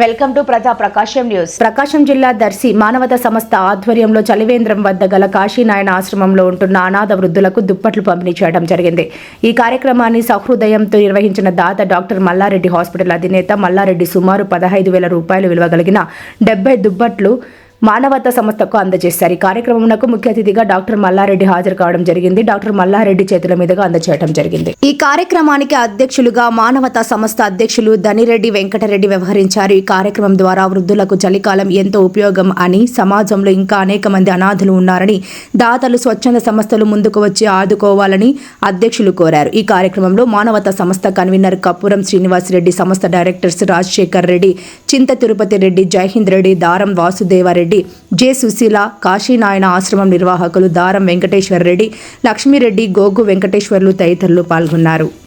Welcome to ప్రజా ప్రకాశం news. ప్రకాశం జిల్లా దర్శి మానవత సంస్థ ఆధ్వర్యంలో చలివేంద్రం వద్ద గల కాశీనాయన ఆశ్రమంలో ఉంటున్న అనాథ వృద్ధులకు దుప్పట్లు పంపిణీ చేయడం జరిగింది. ఈ కార్యక్రమాన్ని సహృదయంతో నిర్వహించిన దాత డాక్టర్ మల్లారెడ్డి హాస్పిటల్ అధినేత మల్లారెడ్డి సుమారు పదహైదు వేల రూపాయలు విలువ కలిగిన డెబ్బై దుప్పట్లు మానవతా సంస్థకు అందజేశారు. ఈ కార్యక్రమంకు ముఖ్య అతిథిగా డాక్టర్ మల్లారెడ్డి హాజరు కావడం జరిగింది. డాక్టర్ మల్లారెడ్డి చేతుల మీదుగా అందజేయడం జరిగింది. ఈ కార్యక్రమానికి అధ్యక్షులుగా మానవత సంస్థ అధ్యక్షులు ధనిరెడ్డి వెంకటరెడ్డి వ్యవహరించారు. ఈ కార్యక్రమం ద్వారా వృద్ధులకు చలికాలం ఎంతో ఉపయోగం అని సమాజంలో ఇంకా అనేక మంది అనాథులు ఉన్నారని దాతలు స్వచ్ఛంద సంస్థలు ముందుకు వచ్చి ఆదుకోవాలని అధ్యక్షులు కోరారు. ఈ కార్యక్రమంలో మానవత సంస్థ కన్వీనర్ కపురం శ్రీనివాసరెడ్డి సంస్థ డైరెక్టర్స్ రాజశేఖర్ రెడ్డి చింత తిరుపతి రెడ్డి జైహింద్ రెడ్డి దారం వాసుదేవారెడ్డి జె. సుశీల కాశీనాయన ఆశ్రమం నిర్వాహకులు దారం వెంకటేశ్వర రెడ్డి లక్ష్మీరెడ్డి గోగు వెంకటేశ్వర్లు తదితరులు పాల్గొన్నారు.